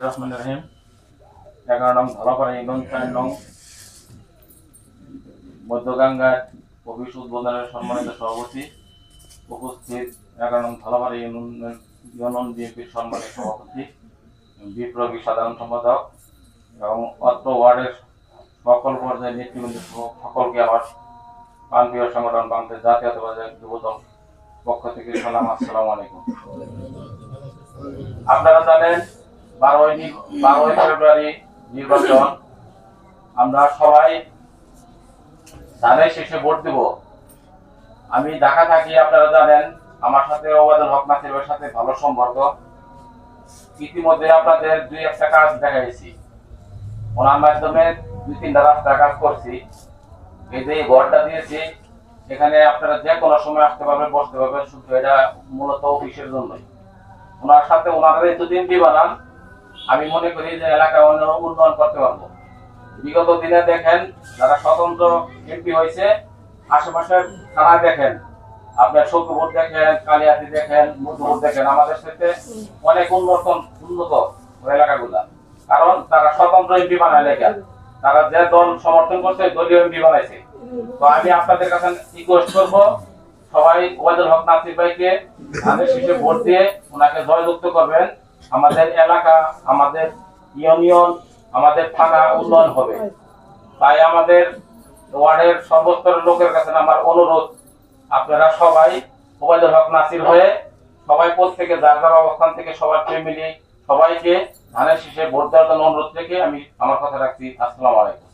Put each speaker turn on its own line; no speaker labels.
রহিম। এগারো নং ধলাপাড়া ইউনিয়ন চার নং মধ্যগাঙ্গার অফিস উদ্বোধনের সম্মানিত সভাপতি উপস্থিত। এগারো নং ধলাপাড়া ইউনিয়ন ইউনিয়ন বিএনপির সম্মানিত সভাপতি বিপ্লবী সাধারণ সম্পাদক এবং অত্র ওয়ার্ডের সকল পর্যায়ের নেতৃবৃন্দ সকলকে আমার প্রান্তীয় সংগঠন বাংলাদেশ জাতীয়তাবাদী যুবদল পক্ষ থেকে সালাম, আসসালামু আলাইকুম। আপনারা জানেন আমি থাকি, আপনারা জানেন, আমার সাথে ওবায়দুল হক নাসিরের সাথে ভালো সম্পর্ক। ইতিমধ্যে আপনাদের দুই একটা কাজ ওনার মাধ্যমে দুই তিনটা রাস্তা কাজ করছি। এই যে ঘরটা দিয়েছি, এখানে আপনারা যে কোনো সময় আসতে পারবেন, বসতে পারবেন, শুধু এটা মূলত অফিসের জন্যই। ওনার সাথে ওনারা যদি এমপি বানান আমি মনে করি যে এলাকা অন্য- উন্নয়ন করতে পারব। বিগত দিনে দেখেন যারা স্বতন্ত্র এমপি হয়েছে, আশেপাশের থানায় দেখেন। আপনার শত্রুপুর দেখেন, কালিয়াতি দেখেন মধ্যপুর দেখেন। আমাদের সাথে অনেক উন্নত উন্নত এলাকাগুলা। কারণ তারা স্বতন্ত্র এমপি বানায় লেখা। তারা যে দল সমর্থন করছে, দলীয় এমপি বানাইছে। তো আমি আপনাদের কাছে রিকোয়েস্ট করব, সবাই ওয়াইদুল হক নাসির ভাইকে ধানের শীষে ভোট দিয়ে ওনাকে জয়যুক্ত করবেন। আমাদের এলাকা, আমাদের ইউনিয়ন, আমাদের থানা উন্নয়ন হবে। তাই আমাদের ওয়ার্ডের সর্বস্তরের লোকের কাছে আমার অনুরোধ, আপনারা সবাই ওবায়দুল হক নাসির হয়ে সবাই প্রত্যেকে যার যার অবস্থান থেকে সবার ফ্যামিলি সবাইকে ধানের শীষে ভোট দেওয়ার জন্য অনুরোধ থেকে আমি আমার কথা রাখছি। আসসালামু আলাইকুম।